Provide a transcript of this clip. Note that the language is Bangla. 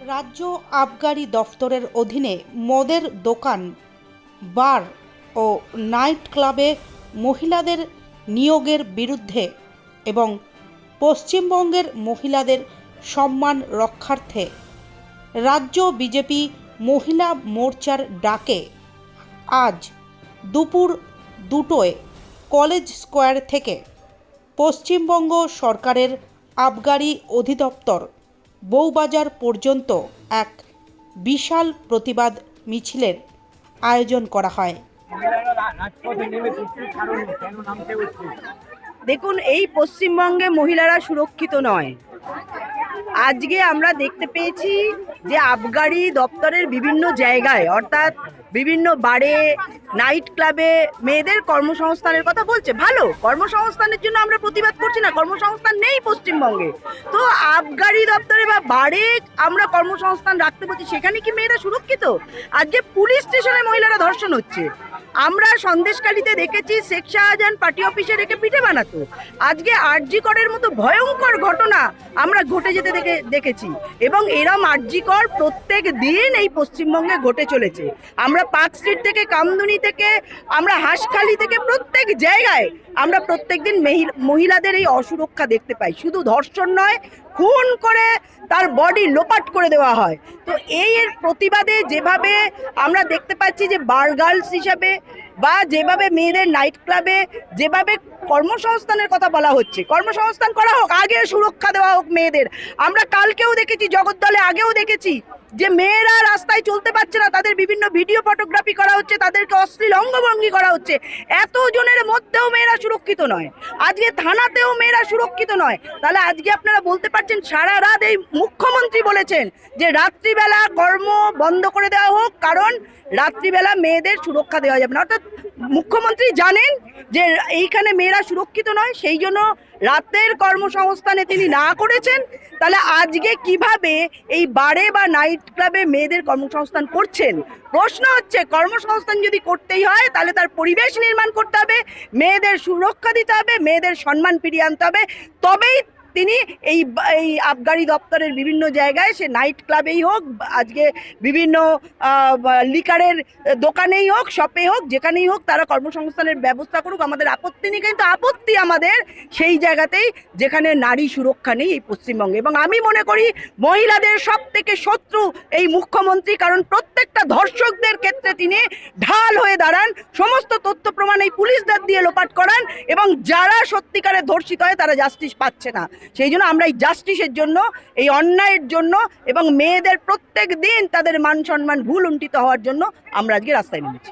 রাজ্য আবগারি দফতরের অধীনে মদের দোকান, বার ও নাইট ক্লাবে মহিলাদের নিয়োগের বিরুদ্ধে এবং পশ্চিমবঙ্গের মহিলাদের সম্মান রক্ষার্থে রাজ্য বিজেপি মহিলা মোর্চার ডাকে আজ দুপুর দুটোয় কলেজ স্কোয়ার থেকে পশ্চিমবঙ্গ সরকারের আবগারি অধিদপ্তর বউবাজার পর্যন্ত এক বিশাল প্রতিবাদ মিছিলের আয়োজন করা হয়। দেখুন, এই পশ্চিমবঙ্গে মহিলারা সুরক্ষিত নয়। আজকে আমরা দেখতে পেয়েছি যে আবগারি দপ্তরের বিভিন্ন জায়গায়, অর্থাৎ বিভিন্ন বারে, নাইট ক্লাবে মেয়েদের কর্মসংস্থানের কথা বলছে। ভালো, কর্মসংস্থানের জন্য আমরা প্রতিবাদ করছি না, কর্মসংস্থান নেই পশ্চিমবঙ্গে। তো আবগারি দপ্তরে বা বারে আমরা কর্মসংস্থান রাখতে বলছি, সেখানে কি মেয়েরা সুরক্ষিত? আজকে পুলিশ স্টেশনে মহিলারা ধর্ষণ হচ্ছে। আমরা সন্দেশকালীতে দেখেছি শেখ শাহজাহান পার্টি অফিসে রেখে পিঠে বানাতো। আজকে আরজি করের মতো ভয়ঙ্কর ঘটনা আমরা ঘটে যেতে দেখে, দেখেছি। এবং এরম আরজি কর প্রত্যেক দিন এই পশ্চিমবঙ্গে ঘটে চলেছে। আমরা পার্ক স্ট্রিট থেকে, কামদুনি থেকে, আমরা হাঁসখালি থেকে প্রত্যেক জায়গায় আমরা প্রত্যেক দিন মহিলাদের এই অসুরক্ষা দেখতে পাই। শুধু ধর্ষণ নয়, খুন করে তার বডি লোপাট করে দেওয়া হয়। তো এই এর প্রতিবাদে যেভাবে আমরা দেখতে পাচ্ছি যে বার গার্লস হিসাবে বা যেভাবে মেয়েদের নাইট ক্লাবে যেভাবে কর্মসংস্থানের কথা বলা হচ্ছে, কর্মসংস্থান করা হোক, আগে সুরক্ষা দেওয়া হোক মেয়েদের। আমরা কালকেও দেখেছি, জগদ্দলে আগেও দেখেছি। যে মেয়েরা রাস্তায় চলতে পারছে না, তাদের বিভিন্ন ভিডিও ফটোগ্রাফি করা হচ্ছে, তাদেরকে অশ্লীল অঙ্গভঙ্গি করা হচ্ছে। এত জনের মধ্যেও মেয়েরা সুরক্ষিত নয়। আজকে থানাতেও মেয়েরা সুরক্ষিত নয়। তাহলে আজকে আপনারা বলতে পারছেন, সারা রাত এই মুখ্যমন্ত্রী বলেছেন যে রাত্রিবেলা কর্ম বন্ধ করে দেওয়া হোক, কারণ রাত্রিবেলা মেয়েদের সুরক্ষা দেওয়া যাবে না। অর্থাৎ মুখ্যমন্ত্রী জানেন যে এইখানে মেয়েরা সুরক্ষিত নয়, সেই জন্য রাতের কর্মসংস্থানে তিনি না করেছেন, তাহলে আজকে কীভাবে এই বারে বা নাইট ক্লাবে মেয়েদের কর্মসংস্থান করছেন? প্রশ্ন হচ্ছে, কর্মসংস্থান যদি করতেই হয়, তাহলে তার পরিবেশ নির্মাণ করতে হবে, মেয়েদের সুরক্ষা দিতে হবে, মেয়েদের সম্মান ফিরিয়ে আনতে হবে। তবেই তিনি এই এই আবগারি দপ্তরের বিভিন্ন জায়গায়, সে নাইট ক্লাবেই হোক, আজকে বিভিন্ন লিকারের দোকানেই হোক, শপে হোক, যেখানেই হোক, তারা কর্মসংস্থানের ব্যবস্থা করুক। আমাদের আপত্তি নেই, কিন্তু আপত্তি আমাদের সেই জায়গাতেই যেখানে নারী সুরক্ষা নেই এই পশ্চিমবঙ্গে। এবং আমি মনে করি মহিলাদের সব থেকে শত্রু এই মুখ্যমন্ত্রী, কারণ প্রত্যেকটা ধর্ষকদের ক্ষেত্রে তিনি ঢাল হয়ে দাঁড়ান, সমস্ত তথ্য প্রমাণ এই পুলিশদের দিয়ে লোপাট করান, এবং যারা সত্যিকারে ধর্ষিত হয়, তারা জাস্টিস পাচ্ছে না। সেই জন্য আমরা এই জাস্টিসের জন্য, এই অন্যায়ের জন্য এবং মেয়েদের প্রত্যেক দিন তাদের মান সম্মান ভুল উন্টিত হওয়ার জন্য আমরা আজকে রাস্তায় নেমেছি।